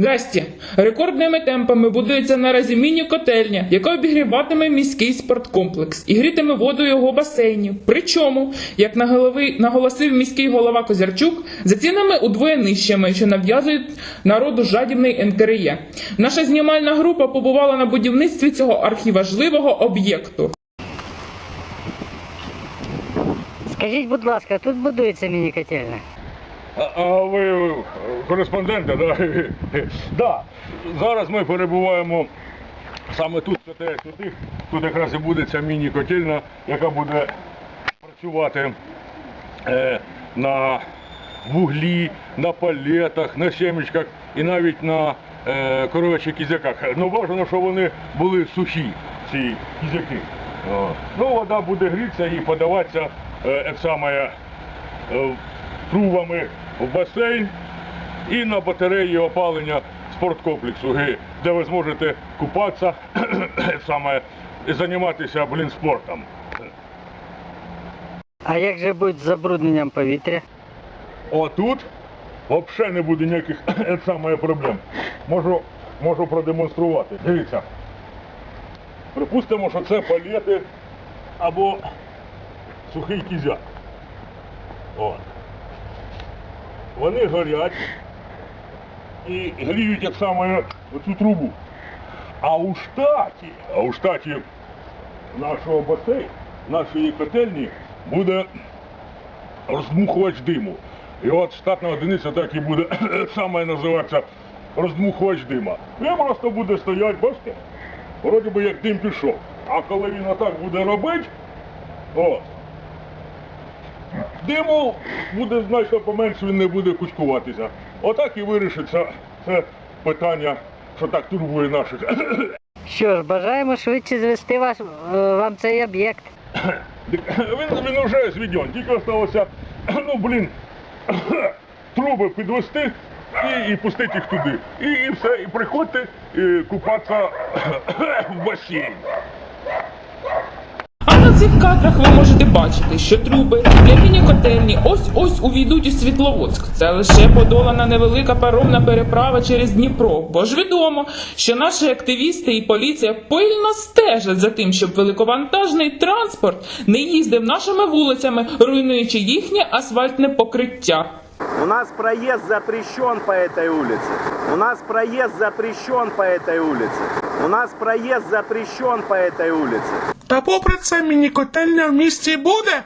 Здрасте. Рекордними темпами будується наразі міні-котельня, яка обігріватиме міський спорткомплекс і грітиме воду його басейнів. Причому, як наголосив міський голова Козярчук, за цінами удвоє нижчими, що нав'язують народу жадібний НКРЄ. Наша знімальна група побувала на будівництві цього архіважливого об'єкту. Скажіть, будь ласка, тут будується міні-котельня? А, ви кореспонденти, да? да. Зараз ми перебуваємо саме тут, те, сюди. Тут якраз і буде ця міні-котельна, яка буде працювати е, на вуглі, на палетах, на семечках і навіть на е, коровячих кізяках. Ну бажано, щоб вони були сухі, ці кізяки. Ну, вода буде грітися і подаватися е, як саме е, трубами в басейн і на батареї опалення спорткомплексу, де ви зможете купатися саме і займатися блін спортом. А як же бути з забрудненням повітря? Отут взагалі не буде ніяких саме проблем. Можу, можу продемонструвати. Дивіться. Припустимо, що це палети або сухий кізяк. От. Вони горять і гріють як саме оцю трубу. А у штаті, а у штаті нашого басейну, нашої котельні буде роздмухувач диму. І от штатна одиниця так і буде саме називатися роздмухувач дима. Він просто буде стояти, бачите? Вроді би як дим пішов. А коли він отак буде робити, от, диму буде значно поменше, він не буде кучкуватися. Отак і вирішиться це питання, що так турбує наших. Що ж, бажаємо швидше звести вас, е, вам цей об'єкт. Він, він вже зведен, тільки залишилося, ну блін, труби підвести і, і пустити їх туди. І, і все, і приходьте і купатися в басейн А на цих кадрах ви можете бачити, що труби для міні-котельні ось-ось увійдуть у Світловодськ. Це лише подолана невелика паромна переправа через Дніпро. Бо ж відомо, що наші активісти і поліція пильно стежать за тим, щоб великовантажний транспорт не їздив нашими вулицями, руйнуючи їхнє асфальтне покриття. У нас проезд запрещен по этой улице. У нас проезд запрещен по этой улице. У нас проезд запрещен по этой улице. Та попри це міні-котельня в місті буде.